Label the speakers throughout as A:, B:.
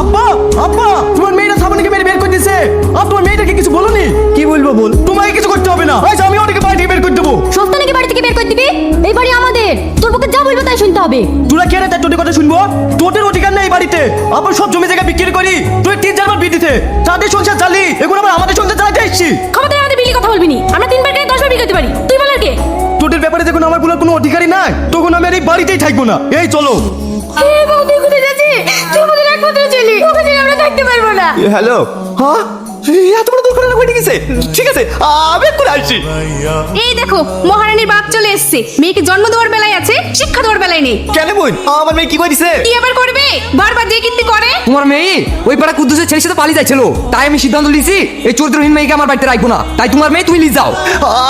A: আব্বা আব্বা তোমার মেয়েটা সাবানকে মেরে বের করে দিয়েছে আর তোমার মেয়েটাকে কিছু বলনি? কি বলব বল? তোমাকে কিছু করতে হবে না। আচ্ছা আমি ওটাকে বাড়ি থেকে বের করে দেবো।
B: সস্তা নাকি বাড়ি থেকে বের করে দিবি? এই বাড়ি আমাদের। তোর পক্ষে যা বলব তাই শুনতে হবে।
A: তোরা কে রে তার তোদের কথা শুনব? তোদের অধিকার নেই বাড়িতে। আবার সব জমি জায়গা বিক্রি করি। তুই তিন চারবার বিদিতে তাদের সংসার চালি। এগুলো আবার আমাদের সংসার চালাতে এসছি।
B: ক্ষমতায় আমাদের বিলি কথা বলবি নি। আমরা তিনবার কেন দশবার বিলি করতে পারি। তুই বলার কে?
A: তোদের ব্যাপারে যখন আমার বলার কোনো অধিকারই নাই। তখন আমি আর এই বাড়িতেই থাকব না। এই চলো।
B: কোথায় যাচ্ছি তুই আমাদের একমাত্র থাকতে পারব না।
C: হ্যালো? হ্যাঁ? এত বড় দুর্ঘটনা ঘটে গেছে। ঠিক আছে আমি এক্ষুনি আসছি।
D: এই দেখো মহারানীর বাপ চলে এসেছে। মেয়েকে জন্ম দেওয়ার বেলায় আছে শিক্ষা দেওয়ার বেলায় নেই।
C: কেন বোন আমার মেয়ে কি করে দিছে?
D: কি আবার করবে? বারবার যে কীর্তি করে?
E: তোমার মেয়ে ওই পাড়া কুদ্দুসের ছেলের সাথে পালিয়ে যাচ্ছিল তাই আমি সিদ্ধান্ত নিয়েছি এই চরিত্রহীন মেয়েকে আমার বাড়িতে রাখব না। তাই তোমার মেয়ে তুমি লিয়ে যাও।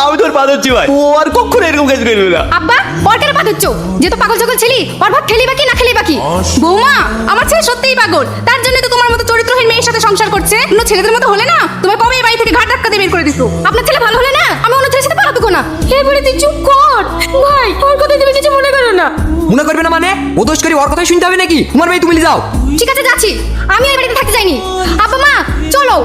C: আমি তোর পা ধরছি ভাই। ও আর কখনো এরকম কাজ করবে না।
D: আব্বা ওর কেন পাঠাচ্ছ যে তো পাগল জগল ছেলি ওর ভাব খেলি বাকি না খেলি বাকি বৌমা আমার ছেলে সত্যিই পাগল। তার জন্য তো তোমার মতো চরিত্রহীন মেয়ের সাথে সংসার করছে। অন্য ছেলেদের মতো হলে না তোমার কবে এই বাড়ি থেকে ঘাট ধাক্কা দিয়ে বের করে দিত আপনার ছেলে ভালো হলে না আমি অন্য ছেলের সাথে পালাবো না। এবারে তুই চুপ কর। ভাই ওর কথা তুমি কিছু মনে করো না।
E: মনে করবে না মানে? ও দোষ করি ওর কথাই শুনতে হবে নাকি? তোমার ভাই তুমি যাও।
D: ঠিক আছে যাচ্ছি। আমি এই বাড়িতে থাকতে চাইনি। আব্বা মা চলো।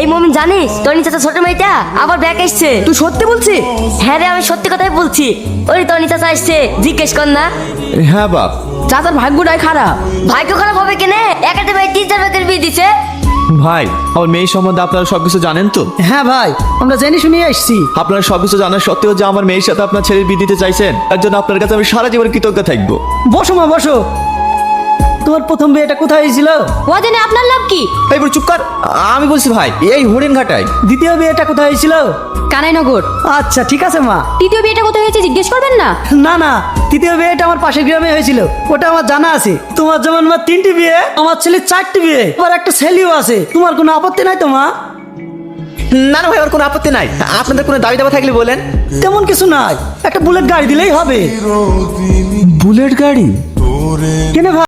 B: এই মমিন জানিস তোর নিচে ছোট মেয়েটা আবার ব্যাক এসছে।
E: তুই সত্যি বলছিস?
B: হ্যাঁ রে আমি সত্যি কথাই বলছি। ওই তোর নিচে আসছে জিজ্ঞেস কর না।
C: হ্যাঁ বাপ।
E: চাচার ভাগ্যটাই খারাপ।
B: ভাগ্য খারাপ হবে কেনে? একাতে ভাই তিন চার বেকের বিয়ে দিছে।
C: ভাই আমার মেয়ে সম্বন্ধে আপনারা সবকিছু জানেন তো?
F: হ্যাঁ ভাই আমরা জেনে শুনে এসছি।
C: আপনারা সবকিছু জানার সত্ত্বেও যে আমার মেয়ের সাথে আপনার ছেলের বিয়ে দিতে চাইছেন তার জন্য আপনার কাছে আমি সারা জীবন কৃতজ্ঞ থাকব।
F: বসো মা বসো। তোমার প্রথম বিয়েটা কোথায় হয়েছিল?
B: ও জেনে আপনার লাভ কি?
C: এই বলে চুপ কর। আমি বলছি ভাই এই হরিণ ঘাটায়
F: দ্বিতীয় বিয়েটা কোথায় হয়েছিল?
B: কানাইনগর।
F: আচ্ছা ঠিক আছে মা।
B: তৃতীয় বিয়েটা কোথায় হয়েছে জিজ্ঞেস করবেন না?
F: না না তৃতীয় বিয়েটা আমার পাশের গ্রামে হয়েছিল। ওটা আমার জানা আছে। তোমার যেমন মা তিনটি বিয়ে আমার ছেলের চারটি বিয়ে আবার একটা ছেলেও আছে। তোমার কোনো আপত্তি নাই তো মা?
C: না না ভাই আমার কোনো আপত্তি নাই। আপনাদের কোনো দাবি দাবা থাকলে বলেন।
F: তেমন কিছু নাই। একটা বুলেট গাড়ি দিলেই হবে।
C: বুলেট গাড়ি?
F: কেন ভাই?